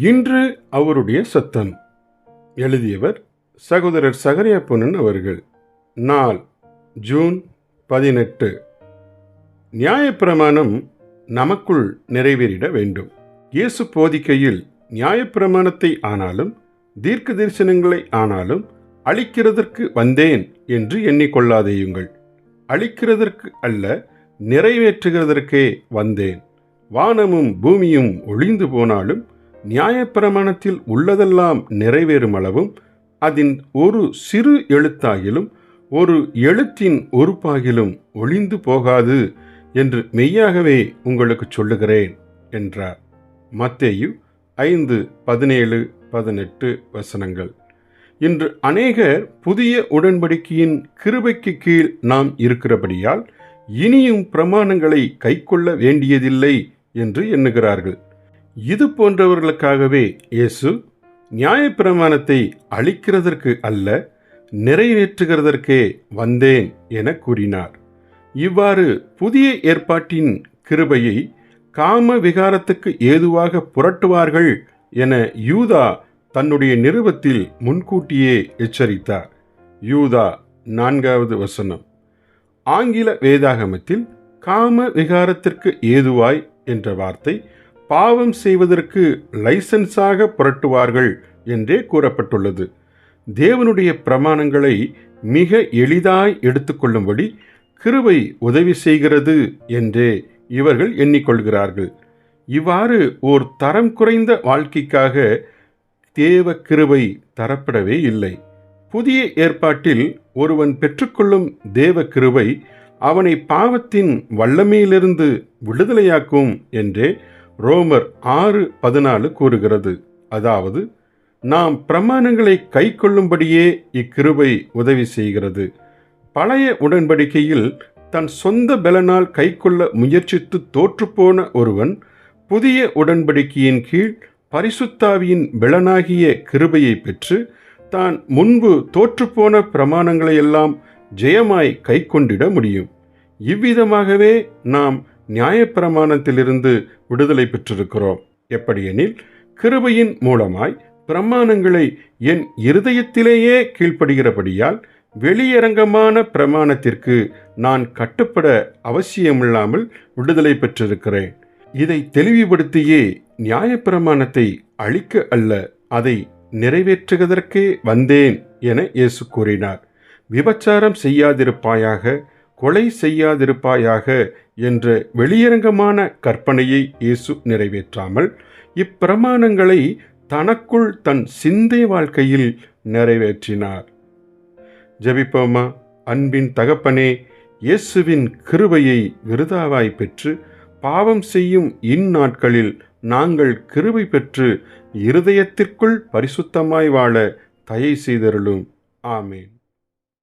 இன்று அவருடைய சத்தம். எழுதியவர் சகோதரர் சகரியாப்பனன் அவர்கள். நாள் ஜூன் பதினெட்டு. நியாயப்பிரமாணம் நமக்குள் நிறைவேறிட வேண்டும். இயேசு போதிக்கையில் நியாயப்பிரமாணத்தை ஆனாலும் தீர்க்க தரிசனங்களை ஆனாலும் அழிக்கிறதற்கு வந்தேன் என்று எண்ணிக்கொள்ளாதேயுங்கள். அழிக்கிறதற்கு அல்ல நிறைவேற்றுகிறதற்கே வந்தேன். வானமும் பூமியும் ஒளிந்து போனாலும் நியாயப்பிரமாணத்தில் உள்ளதெல்லாம் நிறைவேறும் அளவும் அதன் ஒரு சிறு எழுத்தாகிலும் ஒரு எழுத்தின் உறுப்பாகிலும் ஒளிந்து போகாது என்று மெய்யாகவே உங்களுக்கு சொல்லுகிறேன் என்றார். மத்தேயு ஐந்து பதினேழு பதினெட்டு வசனங்கள். இன்று அநேகர் புதிய உடன்படிக்கையின் கிருபைக்கு கீழ் நாம் இருக்கிறபடியால் இனியும் பிரமாணங்களை கைக்கொள்ள வேண்டியதில்லை என்று எண்ணுகிறார்கள். இது போன்றவர்களுக்காகவே இயேசு நியாயப்பிரமாணத்தை அழிக்கிறதற்கு அல்ல நிறைவேற்றுகிறதற்கே வந்தேன் என கூறினார். இவ்வாறு புதிய ஏற்பாட்டின் கிருபையை காம விகாரத்துக்கு ஏதுவாக புரட்டுவார்கள் என யூதா தன்னுடைய நிருபத்தில் முன்கூட்டியே எச்சரித்தார். யூதா நான்காவது வசனம். ஆங்கில வேதாகமத்தில் காம விகாரத்திற்கு ஏதுவாய் என்ற வார்த்தை பாவம் செய்வதற்கு லைசன்ஸாக புரட்டுவார்கள் என்றே கூறப்பட்டுள்ளது. தேவனுடைய பிரமாணங்களை மிக எளிதாய் எடுத்துக்கொள்ளும்படி கிருவை உதவி செய்கிறது என்றே இவர்கள் எண்ணிக்கொள்கிறார்கள். இவ்வாறு ஓர் தரம் குறைந்த வாழ்க்கைக்காக தேவ கிருவை தரப்படவே இல்லை. புதிய ஏற்பாட்டில் ஒருவன் பெற்றுக்கொள்ளும் தேவ கிருவை அவனை பாவத்தின் வல்லமையிலிருந்து விடுதலையாக்கும் என்றே ரோமர் ஆறு பதினாலு கூறுகிறது. அதாவது நாம் பிரமாணங்களை கை கொள்ளும்படியே இக்கிருபை உதவி செய்கிறது. பழைய உடன்படிக்கையில் தன் சொந்த பலனால் கைக்கொள்ள முயற்சித்து தோற்றுப்போன ஒருவன் புதிய உடன்படிக்கையின் கீழ் பரிசுத்தாவியின் பலனாகிய கிருபையை பெற்று தான் முன்பு தோற்றுப்போன பிரமாணங்களையெல்லாம் ஜெயமாய் கைக்கொண்டிட முடியும். இவ்விதமாகவே நாம் நியாயப்பிரமாணத்திலிருந்து விடுதலை பெற்றிருக்கிறோம். எப்படியெனில் கிருபையின் மூலமாய் பிரமாணங்களை என் இருதயத்திலேயே கீழ்ப்படுகிறபடியால் வெளியரங்கமான பிரமாணத்திற்கு நான் கட்டுப்பட அவசியமில்லாமல் விடுதலை பெற்றிருக்கிறேன். இதை தெளிவுபடுத்தியே நியாயப்பிரமாணத்தை அழிக்க அல்ல அதை நிறைவேற்றுவதற்கே வந்தேன் என இயேசு கூறினார். விபச்சாரம் செய்யாதிருப்பாயாக கொலை செய்யாதிருப்பாயாக என்ற வெளியரங்கமான கற்பனையை இயேசு நிறைவேற்றாமல் இப்பிரமாணங்களை தனக்குள் தன் சிந்தை வாழ்க்கையில் நிறைவேற்றினார். ஜபிப்போமா? அன்பின் தகப்பனே இயேசுவின் கிருபையை விருதாவாய் பெற்று பாவம் செய்யும் இந்நாட்களில் நாங்கள் கிருபை பெற்று இருதயத்திற்குள் பரிசுத்தமாய் வாழ தயை செய்தருளும். ஆமேன்.